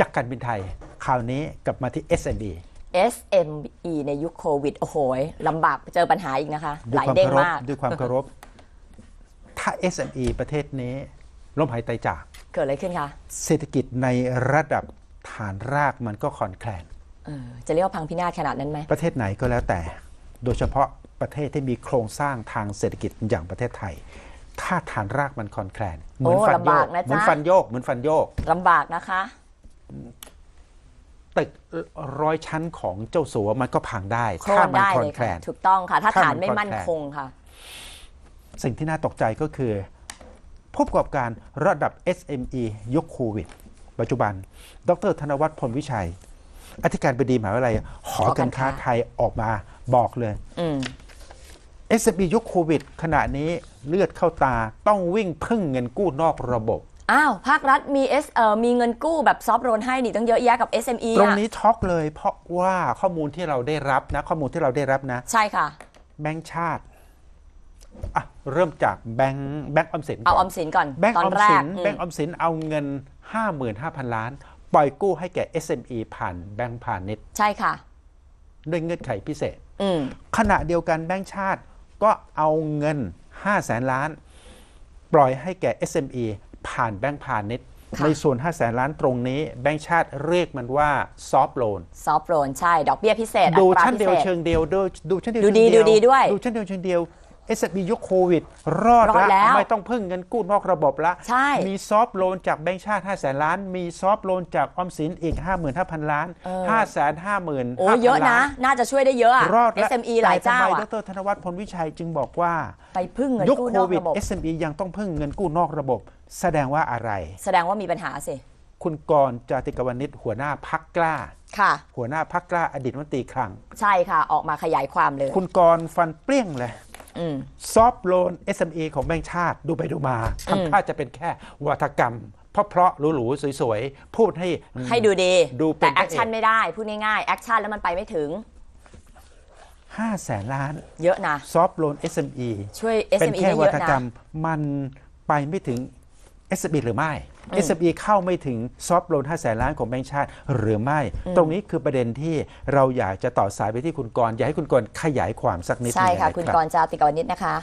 จากการบินไทย คราวนี้กลับมาที่ SMB SME ในยุคโควิด โอ้โหลำบากเจอปัญหาอีกนะคะด้หวยลายความเด้งเคารพมาก ด้วยความเคารพ ถ้า SME ประเทศนี้ล้มหายตายจาก เกิดอะไรขึ้นคะ เศรษฐกิจในระดับฐานรากมันก็คลอนแคลนเออจะเรียกว่าพังพินาศขนาดนั้นไหม ประเทศไหนก็แล้วแต่ โดยเฉพาะประเทศที่มีโครงสร้างทางเศรษฐกิจอย่างประเทศไทย ถ้าฐานรากมันคลอนแคลนเหมือนโอ้ฟันโยลำบากกนะเหมือนจ๊ะฟันโยก เหมือนฟันโยกลำบากนะคะตึกร้อยชั้นของเจ้าสัวมันก็พังได้โครถ้านมันได้คลอเลนยแคลค่ะนถูกต้องค่ะ ถ้าถ้าฐานมันไม่คลอนมั่นแคลนคงค่ะ สิ่งที่น่าตกใจก็คือผู้ประกอบการระดับ SME ยุคโควิด ปัจจุบัน ดรธนวัฒน์พลวิชัย อธิการบดีมหาวิทยาลัยหอการค้าไทยออกมาบอกเลยอืม SME ยุคโควิด ขณะนี้เลือดเข้าตาต้องวิ่งพึ่งเงินกู้นอกระบบ อ้าว ภาครัฐมี S เอ่อมีเงินกู้แบบซอฟต์โลนให้นี่ต้องเยอะแยะกับ SME ตรงอะนี้ช็อกเลยเพราะว่าข้อมูลที่เราได้รับนะ ข้อมูลที่เราได้รับนะ ใช่ค่ะ แบงก์ชาติอะเริ่มจากแบงก์แบงก์ออมสินเอาก่ออมสินก่อนแบงก์ตอออนมแรสิกนอืมแบงก์ออมสินเอาเงิน 55,000 ล้าน ปล่อยกู้ให้แก่ SME ผ่านแบงก์พาณิชย์ใช่ค่ะ ด้วยเงื่อนไขพิเศษอืมขณะเดียวกันแบงก์ชาติ ก็เอาเงิน 5 แสนล้าน ปล่อยให้แก่ SME ผ่านแบงก์พาณิชย์ค่ะในส่วน 5 แสนล้านตรงนี้ แบงก์ชาติเรียกมันว่าซอฟ t ์โลนซอฟต์โลนใช่ ดอกเบี้ยพิเศษ ดูอัตราชั้นพิเดียวเศษเชิงเดียว ดูดูชั้นเดียวดูดีเชิงเดูดีด้วย ดูชั้นเดียวเชิงเดียว SME ยุคโควิด รอดรอดแล้ละวไม่ต้องพึ่งเงินกู้นอกระบบละ ใช่ มีซอฟ t ์โลนจากแบงก์ชาติ5แสนล้าน มีซอฟ t ์โลนจากออมสินอีก 55,000 ล้าน5แสนห้าหมื่นโอ้เยอะนะ น่าจะช่วยได้เยอะอะ รอดละ SME หลายเจ้าแต่ทำไมอะดรธนวัฒน์พลวิชัยจึงบอกว่า ไปพึ่งเงินยุคกู้โคนอกวิด ระบบ SME ยังต้องพึ่งเงินกู้นอกระบบ แสดงว่าอะไร แสดงว่ามีปัญหาสิ คุณกรณ์จาติกวณิชหัวหน้าพักกล้า ค่ะ หัวหน้าพักกล้าอดีตรัฐมนตรีคลัง ใช่ค่ะ ออกมาขยายความเลย คุณกรณ์ฟันเปรี้ยงเลยอืม ซอฟโลน SME ของแบงค์ชาติดูไปดูมาอืมทำท่าจะเป็นแค่วัฒกรรมเพราะเพราะๆหรูๆสวยๆ พูดให้ให้ดูดีดูเป็แต่นแอคชั่นไม่ได้ พูดง่ายๆ แอคชั่นแล้วมันไปไม่ถึง5แสนล้าน เยอะนะซอฟโลน SME ช่วยเป็น SME แค่ได้วัเยอะฒนะกรรมมันไปไม่ถึง SME หรือไม่ SME เข้าไม่ถึงซอฟโลน5แสนล้านของแบงค์ชาติ หรือไม่ ตรงนี้คือประเด็นที่เราอยากจะต่อสายไปที่คุณกรณ์อยากให้คุณกรณ์ขยายความสักนิดหใช่นึ่งค่ะนคุณรับกรณ์จาติกาวนิชนะคะ